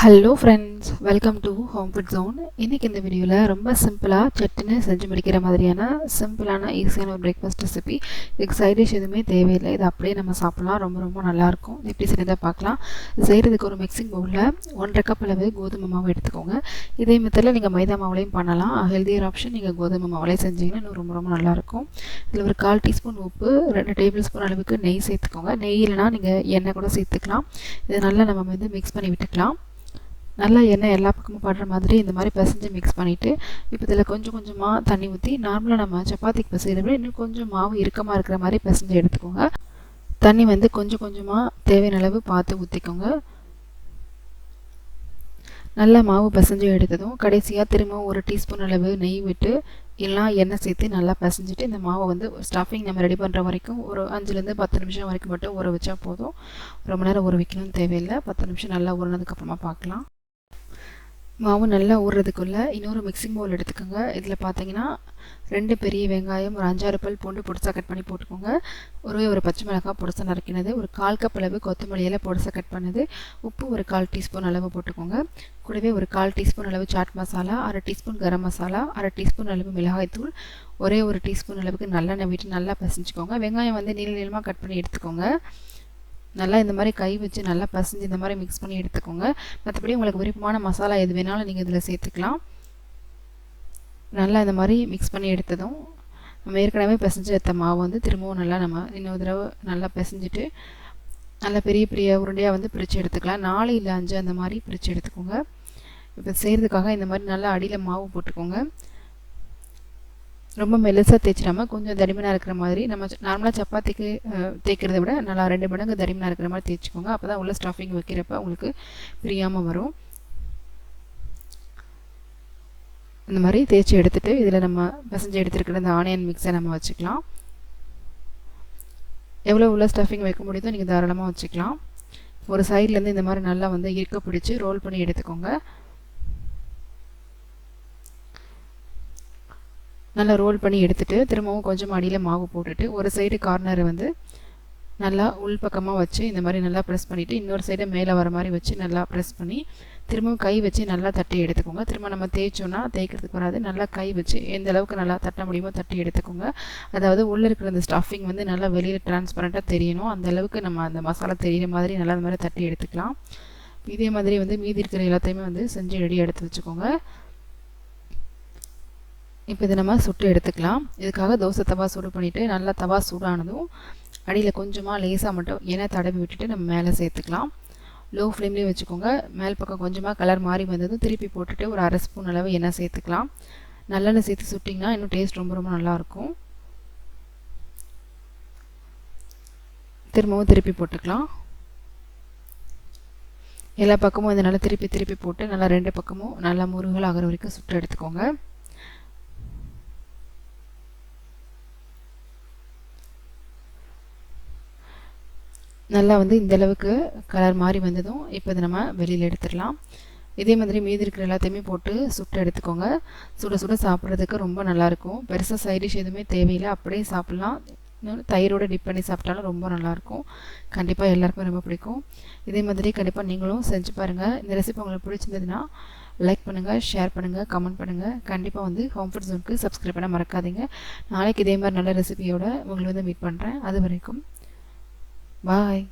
Hello friends welcome to home food zone இன்றைக்கி இந்த வீடியோவில் ரொம்ப சிம்பிளாக சட்டுன்னு செஞ்சு முடிக்கிற மாதிரியான சிம்பிளான ஈஸியான ஒரு பிரேக்ஃபாஸ்ட் ரெசிபி இதுக்கு சைட் டிஷ் எதுவுமே தேவையில்லை. இது அப்படியே நம்ம சாப்பிட்லாம். ரொம்ப ரொம்ப நல்லாயிருக்கும் எப்படி செய்யறதை பார்க்கலாம். செய்கிறதுக்கு ஒரு மிக்சிங் பவுலில் ஒன்றரை கப் அளவு கோதுமை மாவு எடுத்துக்கோங்க. இதே மெத்தடில் நீங்கள் மைதா மாவுலையும் பண்ணலாம். ஹெல்தியர் ஆப்ஷன் நீங்கள் கோதுமை மாவுலையும் செஞ்சீங்கன்னா இன்னும் ரொம்ப ரொம்ப நல்லாயிருக்கும் இதில் ஒரு கால் டீஸ்பூன் உப்பு ரெண்டு டேபிள் ஸ்பூன் அளவுக்கு நெய் சேர்த்துக்கோங்க. நெய் இல்லைனா நீங்கள் எண்ணெய் கூட சேர்த்துக்கலாம். இதை நல்லா நம்ம வந்து மிக்ஸ் பண்ணி விட்டுக்கலாம். நல்லா எண்ணெய் எல்லா பக்கமும் படுற மாதிரி இந்த மாதிரி பிசைஞ்சு மிக்ஸ் பண்ணிவிட்டு இப்போ இதில் கொஞ்சம் கொஞ்சமாக தண்ணி ஊற்றி நார்மலாக நம்ம சப்பாத்திக்கு பிசைகிறத விட இன்னும் கொஞ்சம் மாவு இறுக்கமாக இருக்கிற மாதிரி பிசைஞ்சு எடுத்துக்கோங்க. தண்ணி வந்து கொஞ்சம் கொஞ்சமாக தேவையான அளவு பார்த்து ஊற்றிக்கோங்க நல்லா மாவு பிசைஞ்சு எடுத்ததும் கடைசியாக திரும்ப ஒரு டீஸ்பூன் அளவு நெய் விட்டு எல்லாம் எண்ணெய் சேர்த்து நல்லா பிசைஞ்சிட்டு இந்த மாவை வந்து ஸ்டஃபிங் நம்ம ரெடி பண்ணுற வரைக்கும் ஒரு அஞ்சுலேருந்து பத்து நிமிஷம் வரைக்கும் மட்டும் ஊற வச்சா போதும். ரொம்ப நேரம் ஊற வைக்கணும்னு தேவையில்லை. பத்து நிமிஷம் நல்லா ஊறினதுக்கப்புறமா பார்க்கலாம். மாவு நல்லா ஊறுறதுக்குள்ளே இன்னொரு மிக்சிங் பவுல் எடுத்துக்கோங்க. இதில் பார்த்தீங்கன்னா ரெண்டு பெரிய வெங்காயம் ஒரு அஞ்சாறு பல் பூண்டு பொடிசாக கட் பண்ணி போட்டுக்கோங்க. ஒரே ஒரு பச்சை மிளகாய் பொடிசாக நறுக்கினது ஒரு கால் கப் அளவு கொத்தமல்லியில் பொடிசாக கட் பண்ணது உப்பு ஒரு கால் டீஸ்பூன் அளவு போட்டுக்கோங்க. கூடவே ஒரு கால் டீஸ்பூன் அளவு சாட் மசாலா அரை டீஸ்பூன் கரம் மசாலா அரை டீஸ்பூன் அளவு மிளகாய்த்தூள் ஒரே ஒரு டீஸ்பூன் அளவுக்கு நல்லெண்ணெய் விட்டு நல்லா பசிஞ்சுக்கோங்க. வெங்காயம் வந்து நீள நீளமாக கட் பண்ணி எடுத்துக்கோங்க. நல்லா இந்த மாதிரி கை வச்சு நல்லா பசஞ்சு இந்த மாதிரி மிக்ஸ் பண்ணி எடுத்துக்கோங்க. மற்றபடி உங்களுக்கு விருப்பமான மசாலா எது வேணாலும் நீங்கள் இதில் சேர்த்துக்கலாம். நல்லா இந்த மாதிரி மிக்ஸ் பண்ணி எடுத்ததும் நம்ம ஏற்கனவே பிசைஞ்சு எடுத்த மாவு வந்து திரும்பவும் நல்லா நம்ம இன்னொரு தடவை நல்லா பிசைஞ்சிட்டு நல்லா பெரிய பெரிய உருண்டையாக வந்து பிரித்து எடுத்துக்கலாம். நாலு இல்லை அஞ்சு அந்த மாதிரி பிரித்து எடுத்துக்கோங்க. இப்போ செய்கிறதுக்காக இந்த மாதிரி நல்லா அடியில் மாவு போட்டுக்கோங்க. ரொம்ப மெலுசாக தேய்ச்சிடாமல் கொஞ்சம் தடிமனாக இருக்கிற மாதிரி நம்ம நார்மலாக சப்பாத்திக்கு தேய்க்கிறத விட நல்லா ரெண்டு மடங்கு தடிமனாக இருக்கிற மாதிரி தேய்ச்சிக்கோங்க. அப்போ தான் உள்ள ஸ்டஃபிங் வைக்கிறப்ப உங்களுக்கு பிரியாமல் வரும். இந்த மாதிரி தேய்ச்சி எடுத்துகிட்டு இதில் நம்ம பசஞ்சு எடுத்துருக்கிற இந்த ஆனியன் மிக்ஸை நம்ம வச்சுக்கலாம். எவ்வளோ உள்ள ஸ்டஃபிங் வைக்க முடியுதோ நீங்கள் தாராளமாக வச்சுக்கலாம். ஒரு சைட்லேருந்து இந்த மாதிரி நல்லா வந்து இருக்க பிடிச்சி ரோல் பண்ணி எடுத்துக்கோங்க. நல்லா ரோல் பண்ணி எடுத்துகிட்டு திரும்பவும் கொஞ்சம் அடியில் மாவு போட்டுட்டு ஒரு சைடு கார்னரை வந்து நல்லா உள் பக்கமாக வச்சு இந்த மாதிரி நல்லா ப்ரெஸ் பண்ணிவிட்டு இன்னொரு சைடை மேலே வர மாதிரி வச்சு நல்லா ப்ரெஸ் பண்ணி திரும்பவும் கை வச்சு நல்லா தட்டி எடுத்துக்கோங்க. திரும்ப நம்ம தேய்ச்சோன்னா தேய்க்கிறதுக்கு வராது. நல்லா கை வச்சு எந்த அளவுக்கு நல்லா தட்ட முடியுமோ தட்டி எடுத்துக்கோங்க. அதாவது உள்ளே இருக்கிற அந்த ஸ்டஃபிங் வந்து நல்லா வெளியில் டிரான்ஸ்பரண்ட்டாக தெரியணும். அந்த அளவுக்கு நம்ம அந்த மசாலா தெரியிற மாதிரி நல்லா அந்த மாதிரி தட்டி எடுத்துக்கலாம். இதே மாதிரி வந்து மீதி இருக்கிற எல்லாத்தையுமே வந்து செஞ்சு ரெடி எடுத்து வச்சுக்கோங்க. இப்போ இதை நம்ம சுட்டு எடுத்துக்கலாம். இதுக்காக தோசை தவா சூடு பண்ணிவிட்டு நல்லா தவா சூடானதும் அடியில் கொஞ்சமாக லேசாக மட்டும் எண்ணெய் தடவி விட்டுட்டு நம்ம மேலே சேர்த்துக்கலாம். லோ ஃப்ளேம்லேயே வச்சுக்கோங்க. மேல் பக்கம் கொஞ்சமாக கலர் மாறி வந்ததும் திருப்பி போட்டுட்டு ஒரு அரை ஸ்பூன் அளவு எண்ணெய் சேர்த்துக்கலாம். நல்லெண்ணெய் சேர்த்து சுட்டிங்கன்னா இன்னும் டேஸ்ட் ரொம்ப ரொம்ப நல்லாயிருக்கும். திரும்பவும் திருப்பி போட்டுக்கலாம். எல்லா பக்கமும் இந்த நல்லா திருப்பி திருப்பி போட்டு நல்லா ரெண்டு பக்கமும் நல்லா முருகல் ஆகிற வரைக்கும் சுட்டு எடுத்துக்கோங்க. நல்லா வந்து இந்தளவுக்கு கலர் மாறி வந்ததும் இப்போ இதை நம்ம வெளியில் எடுத்துடலாம். இதே மாதிரி மீதி இருக்கிற எல்லாத்தையுமே போட்டு சுட்டு எடுத்துக்கோங்க. சுட சுட சாப்பிட்றதுக்கு ரொம்ப நல்லாயிருக்கும் பெருசாக சைடிஷ் எதுவுமே தேவையில்லை. அப்படியே சாப்பிட்லாம். தயிரோடு டிப் பண்ணி சாப்பிட்டாலும் ரொம்ப நல்லாயிருக்கும் கண்டிப்பாக எல்லாருக்குமே ரொம்ப பிடிக்கும். இதே மாதிரி கண்டிப்பாக நீங்களும் செஞ்சு பாருங்கள் இந்த ரெசிபி உங்களுக்கு பிடிச்சிருந்ததுன்னா லைக் பண்ணுங்கள் ஷேர் பண்ணுங்கள் கமெண்ட் பண்ணுங்கள் கண்டிப்பாக வந்து ஹோம் ஃபுட் ஜோனுக்கு சப்ஸ்கிரைப் பண்ண மறக்காதீங்க. நாளைக்கு இதே மாதிரி நல்ல ரெசிபியோட உங்களை வந்து மீட் பண்ணுறேன் அது வரைக்கும் Bye.